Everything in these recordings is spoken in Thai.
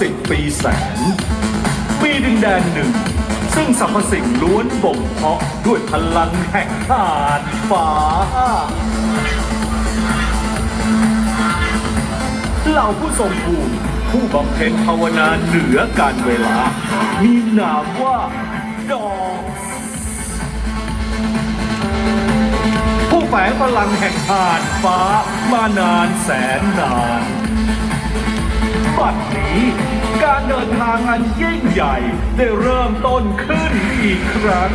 สิบปีแสนปีดินแดนหนึ่ง ซึ่งสรรพสิ่งล้วนบ่มเพาะด้วยพลังแห่งธาตุฟ้าเหล่าผู้ทรงภูมิผู้บำเพ็ญภาวนาเหนือการเวลา มีนามว่า ดอกผู้แฝงพลังแห่งธาตุฟ้ามานานแสนนาน บัดนี้ การเดินทางอันยิ่งใหญ่ได้เริ่มต้นขึ้นอีกครั้ง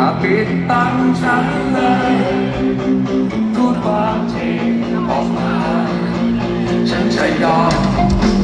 ถ้าปิดตังฉันเลยทุกความจริงออกมา ฉันจะยอม